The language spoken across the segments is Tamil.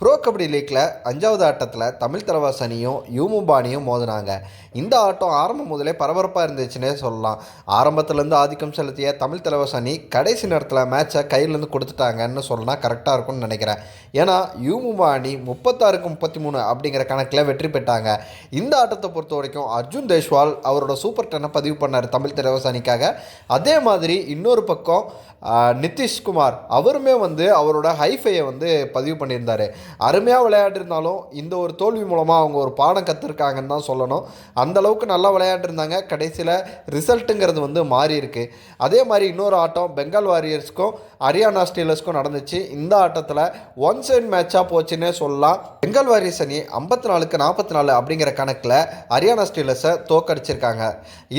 ப்ரோ கபடி லீக்கில் அஞ்சாவது ஆட்டத்தில் தமிழ் தலைவாஸ் அணியும் யூமுபானியும் மோதினாங்க. இந்த ஆட்டம் ஆரம்பம் முதலே பரபரப்பாக இருந்துச்சுன்னே சொல்லலாம். ஆரம்பத்துலேருந்து ஆதிக்கம் செலுத்திய தமிழ் தலைவாஸ் அணி கடைசி நேரத்தில் மேட்சை கையிலேருந்து கொடுத்துட்டாங்கன்னு சொல்லலாம் கரெக்டாக இருக்கும்னு நினைக்கிறேன். ஏன்னா யூமுபா அணி முப்பத்தாறுக்கு முப்பத்தி மூணு அப்படிங்கிற கணக்கில் வெற்றி பெற்றாங்க. இந்த ஆட்டத்தை பொறுத்த வரைக்கும் அர்ஜுன் தேஷ்வால் அவரோட சூப்பர் டென்னை பதிவு பண்ணார் தமிழ் தலைவாஸ் அணிக்காக அதே மாதிரி இன்னொரு பக்கம் நிதிஷ்குமார் அவருமே வந்து அவரோட ஹைஃபையை வந்து பதிவு பண்ணியிருந்தார். அருமையாக விளையாடிருந்தாலும் இந்த ஒரு தோல்வி மூலமாக அவங்க ஒரு பாடம் கற்றுருக்காங்கன்னு தான் சொல்லணும். அந்தளவுக்கு நல்லா விளையாடிருந்தாங்க. கடைசியில் ரிசல்ட்டுங்கிறது வந்து மாறி இருக்கு. அதே மாதிரி இன்னொரு ஆட்டம் பெங்கால் வாரியர்ஸ்க்கும் ஹரியானா ஸ்டீலர்ஸ்க்கும் நடந்துச்சு. இந்த ஆட்டத்தில் ஒன் சைட் மேட்சாக போச்சுன்னே சொல்லலாம். பெங்கால் வாரியர்ஸ் அணி ஐம்பத்தி நாலுக்கு நாற்பத்தி நாலு அப்படிங்கிற கணக்கில் ஹரியானா ஸ்டீலர்ஸை தோக்கடிச்சிருக்காங்க.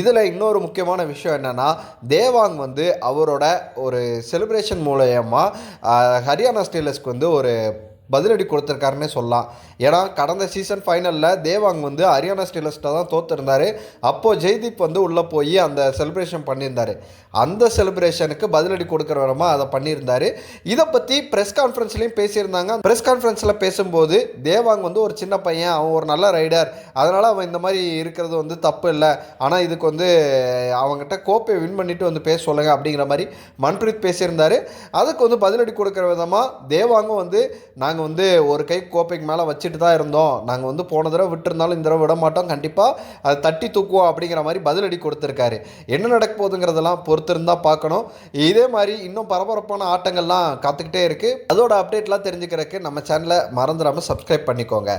இதில் இன்னொரு முக்கியமான விஷயம் என்னென்னா தேவாங் வந்து அவரோட ஒரு செலிப்ரேஷன் மூலயமா ஹரியானா ஸ்டீலர்ஸ்க்கு வந்து ஒரு பதிலடி கொடுத்துருக்காருன்னே சொல்லலாம். ஏன்னா கடந்த சீசன் ஃபைனலில் தேவாங் வந்து ஹரியானா ஸ்டீலர்ஸ்ட்டை தான் தோத்துருந்தாரு. அப்போது ஜெய்தீப் வந்து உள்ளே போய் அந்த செலிப்ரேஷன் பண்ணியிருந்தார். அந்த செலிப்ரேஷனுக்கு பதிலடி கொடுக்குற விதமாக அதை பண்ணியிருந்தார். இதை பற்றி ப்ரெஸ் கான்ஃபரன்ஸ்லேயும் பேசியிருந்தாங்க. ப்ரெஸ் கான்ஃபரன்ஸில் பேசும்போது தேவாங் வந்து ஒரு சின்ன பையன் அவன் ஒரு நல்ல ரைடர் அதனால் அவன் இந்த மாதிரி இருக்கிறது வந்து தப்பு இல்லை. ஆனால் இதுக்கு வந்து அவங்ககிட்ட கோப்பையை வின் பண்ணிவிட்டு வந்து பேச சொல்லுங்கள் அப்படிங்கிற மாதிரி மன்பிரீத் பேசியிருந்தாரு. அதுக்கு வந்து பதிலடி கொடுக்குற விதமாக தேவாங்கும் வந்து நாங்கள் வந்து ஒரு கை கோப்பைக்கு மேலே வச்சுட்டு தான் இருந்தோம். நாங்கள் வந்து போன தடவை விட்டுருந்தாலும் இந்த தடவை விட மாட்டோம் கண்டிப்பாக அதை தட்டி தூக்குவோம் அப்படிங்கிற மாதிரி பதிலடி கொடுத்துருக்காரு. என்ன நடக்க போகுதுங்கிறதெல்லாம் பொறுத்திருந்தால் பார்க்கணும். இதே மாதிரி இன்னும் பரபரப்பான ஆட்டங்கள்லாம் காத்துக்கிட்டே இருக்குது அதோட அப்டேட்லாம் தெரிஞ்சுக்கிறதுக்கு நம்ம சேனலை மறந்துடாமல் சப்ஸ்கிரைப் பண்ணிக்கோங்க.